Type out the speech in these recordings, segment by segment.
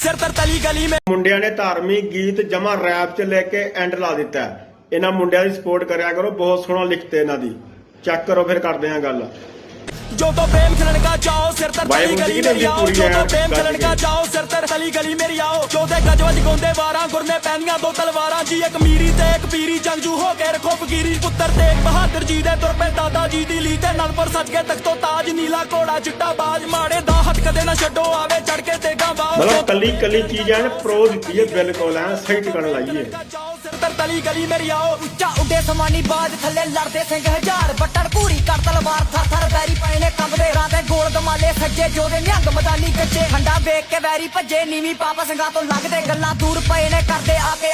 ਸਿਰ ਤਰਤਲੀ ਗਲੀ ਮੇ। ਮੁੰਡਿਆਂ ਨੇ ਧਾਰਮਿਕ ਗੀਤ ਜਮਾ ਰੈਪ ਚ ਲੈ ਕੇ ਐਂਡ ਲਾ ਦਿੱਤਾ ਇਹਨਾਂ ਮੁੰਡਿਆਂ ਦੀ ਸਪੋਰਟ ਕਰਿਆ ਕਰੋ ਬਹੁਤ ਸੋਹਣਾ ਲਿਖਤੇ ਇਹਨਾਂ ਦੀ। ਚੈੱਕ ਕਰੋ ਫਿਰ ਕਰਦੇ ਆਂ ਗੱਲ। ਜੋ ਤੋ ਪ੍ਰੇਮ ਖਿਲਣ ਕਾ ਜਾਓ ਸਿਰ ਤਰ ਤਲੀ ਗਲੀ ਮੇਰੀ ਆਓ। ਜੋ ਤੋ ਪ੍ਰੇਮ ਖਿਲਣ ਕਾ ਜਾਓ ਸਿਰ ਤਰ ਤਲੀ ਗਲੀ ਮੇਰੀ ਆਓ। ਜੋ ਤੇ ਗਜਵਜ ਗੋਂਦੇ ਵਾਰਾਂ ਗੁਰਨੇ ਪੈਨੀਆਂ ਦੋ ਤਲਵਾਰਾਂ। ਜੀ ਇੱਕ ਮੀਰੀ ਤੇ ਇੱਕ ਪੀਰੀ ਜੰਗਜੂ ਹੋ ਕੇ ਰਖੋ ਫਕੀਰੀ। ਪੁੱਤਰ ਤੇ ਬਹਾਦਰ ਜੀ ਦੇ ਤੁਰ ਪੈ ਦਾਦਾ ਜੀ ਦੀ ਲੀ ਤੇ। ਨਲਪੁਰ ਸੱਜ ਕੇ ਤਖਤੋ ਤਾਜ ਨੀਲਾ ਕੋੜਾ ਚਿੱਟਾ ਬਾਜ। ਮਾੜੇ ਦਾ ਹੱਥ ਕਦੇ ਨਾ ਛੱਡੋ ਆਵੇ ਚੜ ਕੇ ਮਤਲਬ ਕੱਲੀ ਕੱਲੀ ਚੀਜ਼ ਐਨ ਪ੍ਰੋ ਦਿੱਤੀ ਹੈ, ਬਿਲਕੁਲ ਐ ਸਹੀ ਟਿਕਣ ਲਾਈਏ ਜਾਓ ਗਲੀ ਮੇਰੀ ਆਓ ਉੱਚਾ ਉੱਡੇ ਸਮਾਨੀ ਬਾਜ ਥੱਲੇ ਲੜਦੇ ਸਿੰਘ ਹਜ਼ਾਰ ਬੱਟਣ ਘੂਰੀ ਕਰ ਤਲਵਾਰ ਥਰ ਥਰ ਵੈਰੀ ਪਏ ਨੇ ਕੰਬਦੇ ਰਾਂ ਦੇ ਗੋਲ ਦਮਾਲੇ ਸੱਜੇ ਜੋਦੇ ਨਿਹੰਗ ਮਦਾਨੀ ਕੱਚੇ ਹੰਡਾ ਵੇਖ ਕੇ ਵੈਰੀ ਭੱਜੇ, ਨੀਵੀਂ ਪਾਪਾ ਸਿੰਘਾਂ ਤੋਂ ਲੱਗਦੇ ਗੱਲਾਂ ਦੂਰ ਪਏ ਨੇ, ਕਰਦੇ ਆ ਕੇ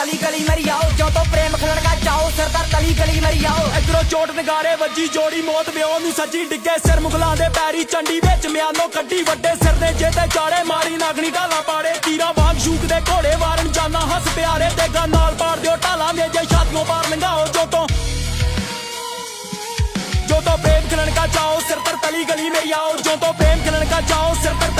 ਤਲੀ ਗਲੀ ਮੇਰੀ ਆਓ ਜਦੋਂ ਪ੍ਰੇਮ ਖਿਲਣ ਕਾ ਚਾਓ ਸਿਰ ਤਲੀ ਗਲੀ ਮੇਰੀ ਆਓ। ਇਧਰੋਂ ਚੋਟ ਨਗਾਰੇ ਵੱਜੀ ਜੋੜੀ, ਮੌਤ ਵਿਓ ਨੂੰ ਸੱਜੀ, ਡਿੱਗੇ ਸਿਰ ਮੁਗਲਾਂ ਦੇ ਪੈਰੀ, ਚੰਡੀ ਵਿੱਚ ਮਿਆਨੋ ਕੱਢੀ, ਵੱਡੇ ਸਿਰ ਦੇ ਜੇ ਚਾੜੇ, ਮਾਰੀ ਨਾਗਣੀ ਢਾਲਾ ਪਾੜੇ, ਤੀਰਾ ਵਾਂਗ ਸ਼ੂਕ ਦੇ ਘੋੜੇ ਵਾਰਨ ਜਾਨਾ, ਹੱਸ ਪਿਆਰੇ ਤੇ ਗਾ ਨਾਲ ਪਾੜ ਦਿਓ ਢਾਲਾਂ ਦੇ, ਜੇ ਛਾਤੀਆਂ ਪਾਰ ਲੰਘਾਓ, ਜੋ ਤੋਂ ਜੋ ਤੋਂ ਪ੍ਰੇਮ ਖਿਲਣ ਕਾ ਚਾਓ ਸਿਰ ਪਰ ਤਲੀ ਗਲੀ ਮੇਰੀ ਆਓ, ਜੋ ਤੋਂ ਪ੍ਰੇਮ ਖਿਲਣ ਕਾ ਚਾਓ ਸਿਰ ਪਰ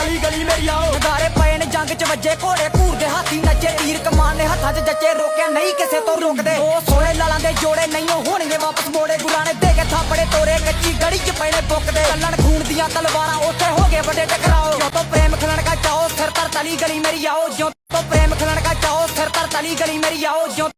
ਹਾਥੀ ਨੱਚੇ ਤੀਰ ਕਮਾਨ ਨੇ ਹੱਥਾਂ 'ਚ ਜੱਜੇ ਰੋਕਿਆ ਨਹੀਂ ਕਿਸੇ ਤੋਂ ਰੁਕਦੇ। ਉਹ ਸੋਹਣੇ ਲਾਲਾਂ ਦੇ ਜੋੜੇ ਨਹੀਂ ਉਹ ਹੋਣਗੇ ਵਾਪਸ ਮੋੜੇ। ਗੁਰਾਂ ਨੇ ਦੇ ਕੇ ਥਾਪੜੇ ਤੋਰੇ ਕੱਚੀ ਗੜੀ 'ਚ ਪਏ ਨੇ ਬੁੱਕਦੇ ਚੱਲਣ ਖੂਨ ਦੀਆਂ ਤਲਵਾਰਾਂ ਉੱਥੇ ਹੋ ਗਏ ਵੱਡੇ ਟਕਰਾਓ। ਜੋ ਤੋਂ ਪ੍ਰੇਮ ਖਿਲਣ ਕਾ ਚਾਓ, ਸਿਰ ਤਰ ਤਲੀ ਗਲੀ ਮੇਰੀ ਆਓ। ਜੋ ਤੋਂ ਪ੍ਰੇਮ ਖਿਲਣ ਕਾ ਚਾਓ, ਸਿਰ ਤਰ ਤਲੀ ਗਲੀ ਮੇਰੀ ਆਓ। ਜੋ